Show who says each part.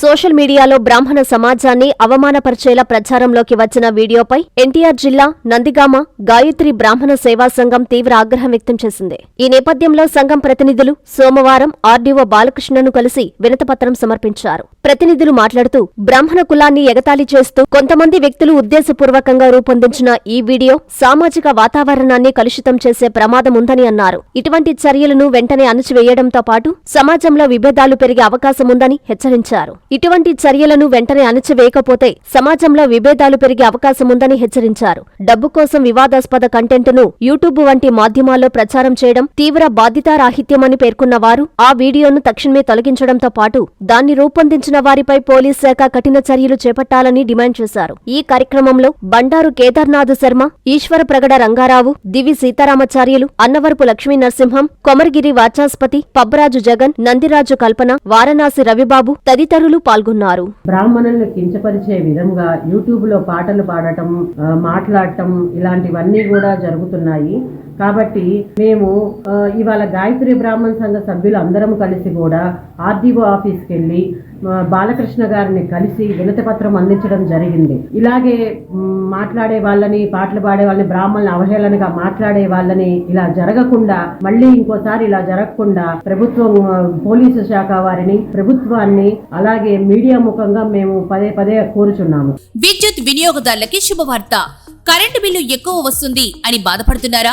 Speaker 1: Social మీడియాలో బ్రాహ్మణ సమాజాన్ని అవమానపరిచేలా ప్రచారంలోకి వచ్చిన వీడియోపై ఎన్టీఆర్ జిల్లా నందిగామ గాయత్రి బ్రాహ్మణ సేవా సంఘం తీవ్ర ఆగ్రహం వ్యక్తం చేసింది. ఈ నేపథ్యంలో సంఘం ప్రతినిధులు సోమవారం ఆర్డీఓ బాలకృష్ణను కలిసి వినతపత్రం సమర్పించారు. ప్రతినిధులు మాట్లాడుతూ బ్రాహ్మణ కులాన్ని ఎగతాళి చేస్తూ కొంతమంది వ్యక్తులు ఉద్దేశపూర్వకంగా రూపొందించిన ఈ వీడియో సామాజిక వాతావరణాన్ని కలుషితం చేసే ప్రమాదం ఉందని అన్నారు. ఇటువంటి చర్యలను వెంటనే అణచివేయడంతో పాటు సమాజంలో విభేదాలు పెరిగే అవకాశం ఉందని హెచ్చరించారు. ఇటువంటి చర్యలను వెంటనే అణచివేయకపోతే సమాజంలో విభేదాలు పెరిగే అవకాశముందని హెచ్చరించారు. డబ్బు కోసం వివాదాస్పద కంటెంట్ను యూట్యూబ్ వంటి మాధ్యమాల్లో ప్రచారం చేయడం తీవ్ర బాధ్యతారాహిత్యమని పేర్కొన్న వారు ఆ వీడియోను తక్షణమే తొలగించడంతో పాటు దాన్ని రూపొందించిన వారిపై పోలీస్ శాఖ కఠిన చర్యలు చేపట్టాలని డిమాండ్ చేశారు. ఈ కార్యక్రమంలో బండారు కేదార్నాథ్ శర్మ ఈశ్వర ప్రగడ రంగారావు దివి సీతారామచార్యులు అన్నవరపు లక్ష్మీ నరసింహం కొమరగిరి వాచాస్పతి పబ్బరాజు జగన్ నందిరాజు కల్పన వారణాసి రవిబాబు తదితరులు పాల్గొన్నారు.
Speaker 2: బ్రాహ్మణులను కించపరిచే విధంగా యూట్యూబ్లో పాటలు పాడటం మాట్లాడటం ఇలాంటివన్నీ కూడా జరుగుతున్నాయి. కాబట్టి మేము ఇవాళ గాయత్రి బ్రాహ్మణ సంఘ సభ్యులు అందరం కలిసి కూడా ఆర్డీఓ ఆఫీస్కి వెళ్ళి బాలకృష్ణ గారిని కలిసి వినతి పత్రం అందించడం జరిగింది. ఇలాగే మాట్లాడే వాళ్ళని పాటలు పాడే వాళ్ళని బ్రాహ్మణులు అవహేళనగా మాట్లాడే వాళ్ళని ఇలా జరగకుండా మళ్ళీ ఇంకోసారి ఇలా జరగకుండా ప్రభుత్వం పోలీసు శాఖ వారిని ప్రభుత్వాన్ని అలాగే మీడియా ముఖంగా మేము పదే పదే కోరుచున్నాము.
Speaker 3: విద్యుత్ వినియోగదారులకి శుభవార్త. కరెంటు బిల్లు ఎక్కువ వస్తుంది అని బాధపడుతున్నారా?